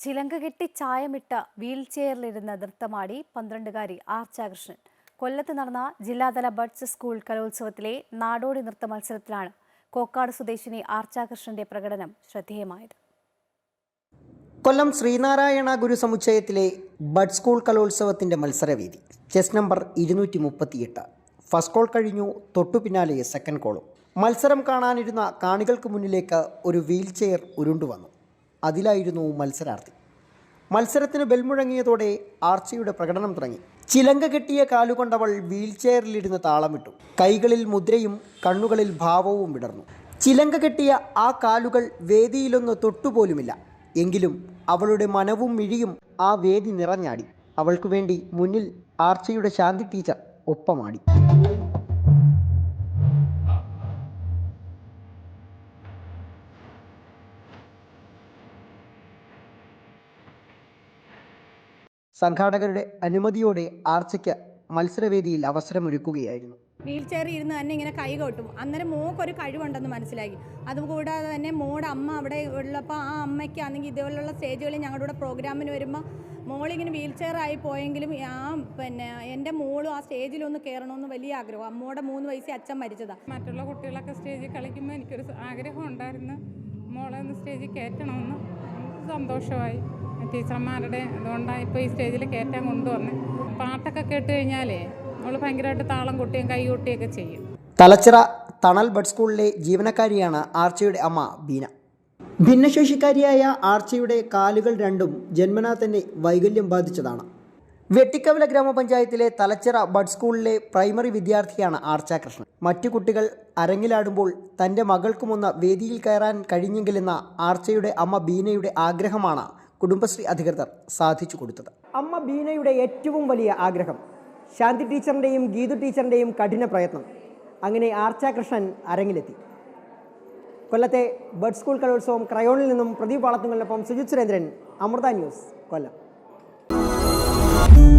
ചിലങ്ക കെട്ടി ചായമിട്ട വീൽ ചെയറിലിരുന്ന് നൃത്തമാടി പന്ത്രണ്ടുകാരി ആർച്ചാകൃഷ്ണൻ. കൊല്ലത്ത് നടന്ന ജില്ലാതല ബഡ്സ് സ്കൂൾ കലോത്സവത്തിലെ നാടോടി നൃത്ത മത്സരത്തിലാണ് കോക്കാട് സ്വദേശിനി ആർച്ചാകൃഷ്ണന്റെ പ്രകടനം ശ്രദ്ധേയമായത്. കൊല്ലം ശ്രീനാരായണ ഗുരു സമുച്ചയത്തിലെ ബഡ് സ്കൂൾ കലോത്സവത്തിന്റെ മത്സരവേദി ചെസ് നമ്പർ ഇരുന്നൂറ്റി മുപ്പത്തിയെട്ട് ഫസ്റ്റ് കോൾ കഴിഞ്ഞു തൊട്ടു പിന്നാലെ സെക്കൻഡ് കോളും മത്സരം കാണാനിരുന്ന കാണികൾക്ക് മുന്നിലേക്ക് ഒരു വീൽ ചെയർ ഉരുണ്ടുവന്നു. അതിലായിരുന്നു മത്സരാർത്ഥി. മത്സരത്തിന് ബെൽമുഴങ്ങിയതോടെ ആർച്ചയുടെ പ്രകടനം തുടങ്ങി. ചിലങ്ക കെട്ടിയ കാലുകൊണ്ടവൾ വീൽ ചെയറിലിരുന്ന് താളമിട്ടു. കൈകളിൽ മുദ്രയും കണ്ണുകളിൽ ഭാവവും വിടർന്നു. ചിലങ്ക കെട്ടിയ ആ കാലുകൾ വേദിയിലൊന്ന് തൊട്ടുപോലുമില്ല. എങ്കിലും അവളുടെ മനവും മിഴിയും ആ വേദി നിറഞ്ഞാടി. അവൾക്കു വേണ്ടി മുന്നിൽ ആർച്ചയുടെ ശാന്തി ടീച്ചർ ഒപ്പമാടി. സംഘാടകരുടെ അനുമതിയോടെ ആർച്ചയ്ക്ക് മത്സരവേദിയിൽ അവസരമൊരുക്കുകയായിരുന്നു. വീൽ ചെയറിൽ ഇരുന്ന് തന്നെ ഇങ്ങനെ കൈ കൊട്ടും. അന്നേരം മോക്കൊരു കഴിവുണ്ടെന്ന് മനസ്സിലാക്കി അതുകൂടാതെ തന്നെ മോടെ അമ്മ അവിടെ ഉള്ളപ്പോൾ ആ അമ്മയ്ക്ക് ആണെങ്കിൽ ഇതുപോലുള്ള സ്റ്റേജുകളിൽ ഞങ്ങളുടെ കൂടെ പ്രോഗ്രാമിന് വരുമ്പോൾ മോളിങ്ങനെ വീൽ ചെയറായി ആയി പോയെങ്കിലും ആ പിന്നെ എന്റെ മോളും ആ സ്റ്റേജിലൊന്ന് കയറണമെന്ന് വലിയ ആഗ്രഹം. അമ്മോടെ മൂന്ന് വയസ്സിൽ അച്ഛൻ മരിച്ചതാണ് മറ്റുള്ള കുട്ടികളൊക്കെ സ്റ്റേജിൽ കളിക്കുമ്പോൾ എനിക്കൊരു ആഗ്രഹം ഉണ്ടായിരുന്നു. മോളെ ഒന്ന് സ്റ്റേജിൽ കയറ്റണമെന്ന് സന്തോഷമായി. ടീച്ചർമാരുടെ അതുകൊണ്ടാണ് ഇപ്പോൾ ഈ സ്റ്റേജിൽ കയറ്റാൻ കൊണ്ടുവന്ന്. പാട്ടൊക്കെ കേട്ട് കഴിഞ്ഞാലേ നമ്മൾ ഭയങ്കരമായിട്ട് താളം കൊട്ടിയും കൈ കൊട്ടിയൊക്കെ ചെയ്യും. തലച്ചിറ തണൽ ബഡ് സ്കൂളിലെ ജീവനക്കാരിയാണ് ആർച്ചയുടെ അമ്മ ബീന. ഭിന്നശേഷിക്കാരിയായ ആർച്ചയുടെ കാലുകൾ രണ്ടും ജന്മനാ തന്നെ വൈകല്യം ബാധിച്ചതാണ്. വെട്ടിക്കവല ഗ്രാമപഞ്ചായത്തിലെ തലച്ചിറ ബഡ് സ്കൂളിലെ പ്രൈമറി വിദ്യാർത്ഥിയാണ് ആർച്ച കൃഷ്ണൻ. മറ്റു കുട്ടികൾ അരങ്ങിലാടുമ്പോൾ തന്റെ മകൾക്കുമൊന്ന് വേദിയിൽ കയറാൻ കഴിഞ്ഞെങ്കിലെന്ന ആർച്ചയുടെ അമ്മ ബീനയുടെ ആഗ്രഹമാണ് കുടുംബശ്രീ അധികൃതർ സാധിച്ചു കൊടുത്തത്. അമ്മ ബീനയുടെ ഏറ്റവും വലിയ ആഗ്രഹം ശാന്തി ടീച്ചറിന്റെയും ഗീതു ടീച്ചറിന്റെയും കഠിന പ്രയത്നം. അങ്ങനെ ആർച്ച കൃഷ്ണൻ അരങ്ങിലെത്തി. കൊല്ലത്തെ ബഡ് സ്കൂൾ കലോത്സവം ക്രയോണിൽ നിന്നും പ്രദീപ് വളത്തുങ്ങളിലൊപ്പം സുജിത് സുരേന്ദ്രൻ അമൃത ന്യൂസ് കൊല്ലം. you.